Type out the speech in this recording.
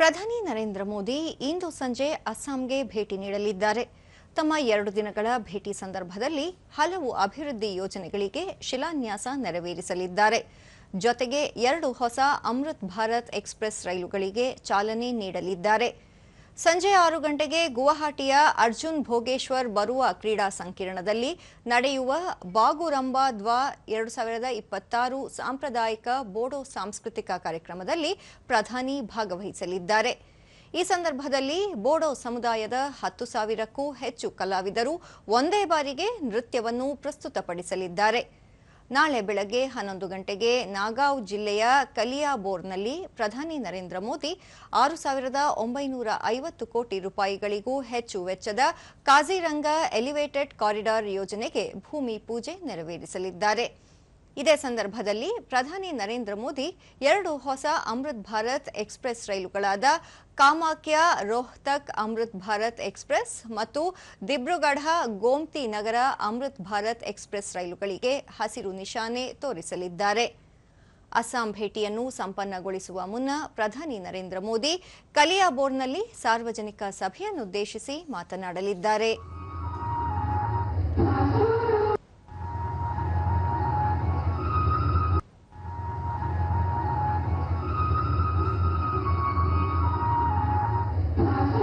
ಪ್ರಧಾನಿ ನರೇಂದ್ರ ಮೋದಿ ಇಂದು ಸಂಜೆ ಅಸ್ಸಾಂಗೆ ಭೇಟಿ ನೀಡಲಿದ್ದಾರೆ. ತಮ್ಮ ಎರಡು ದಿನಗಳ ಭೇಟಿ ಸಂದರ್ಭದಲ್ಲಿ ಹಲವು ಅಭಿವೃದ್ಧಿ ಯೋಜನೆಗಳಿಗೆ ಶಿಲಾನ್ಯಾಸ ನೆರವೇರಿಸಲಿದ್ದಾರೆ. ಜೊತೆಗೆ ಎರಡು ಹೊಸ ಅಮೃತ್ ಭಾರತ್ ಎಕ್ಸ್ಪ್ರೆಸ್ ರೈಲುಗಳಿಗೆ ಚಾಲನೆ ನೀಡಲಿದ್ದಾರೆ. ಸಂಜೆ ಆರು ಗಂಟೆಗೆ ಗುವಾಹಟಿಯ ಅರ್ಜುನ್ ಭೋಗೇಶ್ವರ್ ಬರುವ ಕ್ರೀಡಾ ಸಂಕೀರ್ಣದಲ್ಲಿ ನಡೆಯುವ ಬಾಗುರಂಬಾ ದ್ವಾ ಎರಡು ಸಾವಿರದ ಇಪ್ಪತ್ತಾರು ಸಾಂಪ್ರದಾಯಿಕ ಬೋಡೋ ಸಾಂಸ್ಕೃತಿಕ ಕಾರ್ಯಕ್ರಮದಲ್ಲಿ ಪ್ರಧಾನಿ ಭಾಗವಹಿಸಲಿದ್ದಾರೆ. ಈ ಸಂದರ್ಭದಲ್ಲಿ ಬೋಡೋ ಸಮುದಾಯದ ಹತ್ತು ಸಾವಿರಕ್ಕೂ ಹೆಚ್ಚು ಕಲಾವಿದರು ಒಂದೇ ಬಾರಿಗೆ ನೃತ್ಯವನ್ನು ಪ್ರಸ್ತುತಪಡಿಸಲಿದ್ದಾರೆ. ನಾಳೆ ಬೆಳಗ್ಗೆ ಹನ್ನೊಂದು ಗಂಟೆಗೆ ನಾಗಾವ್ ಜಿಲ್ಲೆಯ ಕಲಿಯಾಬೋರ್ನಲ್ಲಿ ಪ್ರಧಾನಿ ನರೇಂದ್ರ ಮೋದಿ ಆರು ಸಾವಿರದ ಒಂಬೈನೂರ ಐವತ್ತು ಕೋಟಿ ರೂಪಾಯಿಗಳಿಗೂ ಹೆಚ್ಚು ವೆಚ್ಚದ ಕಾಜಿರಂಗ ಎಲಿವೇಟೆಡ್ ಕಾರಿಡಾರ್ ಯೋಜನೆಗೆ ಭೂಮಿ ಪೂಜೆ ನೆರವೇರಿಸಲಿದ್ದಾರೆ. ಇದೇ ಸಂದರ್ಭದಲ್ಲಿ ಪ್ರಧಾನಿ ನರೇಂದ್ರ ಮೋದಿ ಎರಡು ಹೊಸ ಅಮೃತ್ ಭಾರತ್ ಎಕ್ಸ್ಪ್ರೆಸ್ ರೈಲುಗಳಾದ ಕಾಮಾಖ್ಯ, ರೋಹ್ತಕ್ ಅಮೃತ್ ಭಾರತ್ ಎಕ್ಸ್ಪ್ರೆಸ್ ಮತ್ತು ದಿಬ್ರುಗಢ, ಗೋಮ್ತಿ ನಗರ ಅಮೃತ್ ಭಾರತ್ ಎಕ್ಸ್ಪ್ರೆಸ್ ರೈಲುಗಳಿಗೆ ಹಸಿರು ನಿಶಾನೆ ತೋರಿಸಲಿದ್ದಾರೆ. ಅಸ್ಸಾಂ ಭೇಟಿಯನ್ನು ಸಂಪನ್ನಗೊಳಿಸುವ ಮುನ್ನ ಪ್ರಧಾನಿ ನರೇಂದ್ರ ಮೋದಿ ಕಲಿಯಾಬೋರ್ನಲ್ಲಿ ಸಾರ್ವಜನಿಕ ಸಭೆಯನ್ನುದ್ದೇಶಿಸಿ ಮಾತನಾಡಲಿದ್ದಾರೆ.